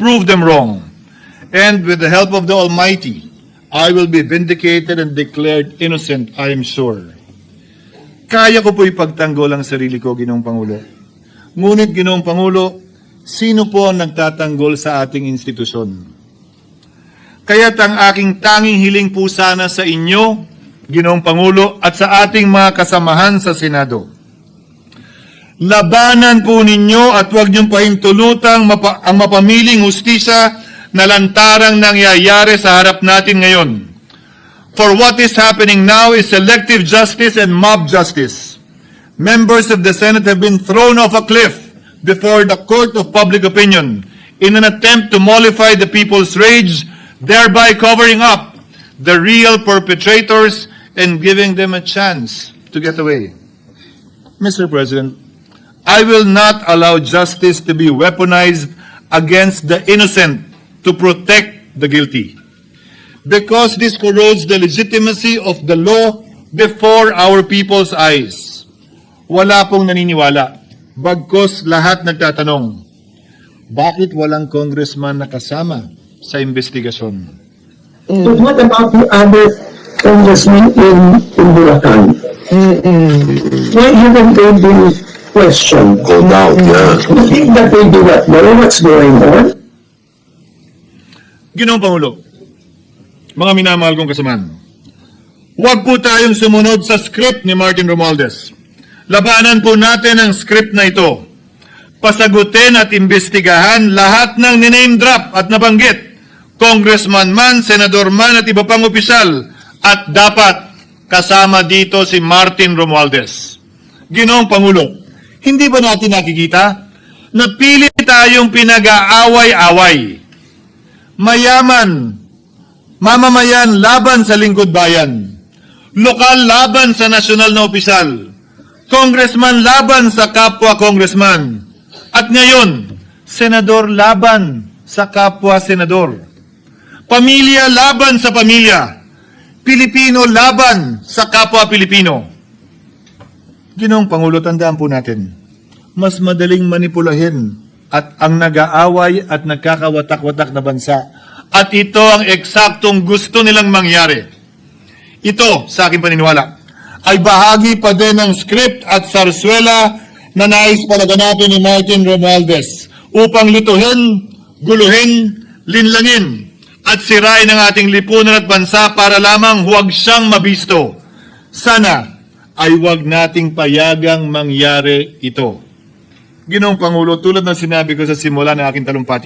prove them wrong. And with the help of the Almighty, I will be vindicated and declared innocent, I am sure. Kaya ko po ipagtanggol ang sarili ko, Ginoong Pangulo. Ngunit, Ginoong Pangulo, sino po ang nagtatanggol sa ating institusyon? Kaya't ang aking tanging hiling po sana sa inyo, Ginoong Pangulo, at sa ating mga kasamahan sa Senado. Labanan po ninyo at huwag niyong pahintulutang mapa, ang mapamiling hustisya na lantarang nangyayari sa harap natin ngayon. For what is happening now is selective justice and mob justice. Members of the Senate have been thrown off a cliff before the court of public opinion in an attempt to mollify the people's rage, thereby covering up the real perpetrators and giving them a chance to get away. Mr. President, I will not allow justice to be weaponized against the innocent to protect the guilty. Because this corrodes the legitimacy of the law before our people's eyes. Wala pong naniniwala. Bagkos lahat nagtatanong, bakit walang congressman na kasama sa investigasyon? But what about the other congressmen in, in Bulacan? Why haven't they been questioned? Called out, yeah. You think that they do not know what's going on? Ginoong Pangulo, mga minamahal kong kasamaan, huwag po tayong sumunod sa script ni Martin Romualdez. Labanan po natin ang script na ito. Pasagutin at imbestigahan lahat ng niname drop at nabanggit, congressman man, senador man at iba pang opisyal, at dapat kasama dito si Martin Romualdez. Ginoong Pangulo, hindi ba natin nakikita na pili tayong pinag-aaway-away? mayaman, mamamayan laban sa lingkod bayan, lokal laban sa nasyonal na opisyal, congressman laban sa kapwa congressman, at ngayon, senador laban sa kapwa senador, pamilya laban sa pamilya, Pilipino laban sa kapwa Pilipino. Ginoong Pangulo, tandaan po natin, mas madaling manipulahin at ang nag-aaway at nagkakawatak-watak na bansa. At ito ang eksaktong gusto nilang mangyari. Ito, sa aking paniniwala, ay bahagi pa din ng script at sarswela na nais palaganapin ni Martin Romualdez upang lutuhin, guluhin, linlangin at sirain ang ating lipunan at bansa para lamang huwag siyang mabisto. Sana ay huwag nating payagang mangyari ito. Ginoong Pangulo, tulad ng sinabi ko sa simula ng aking talumpati,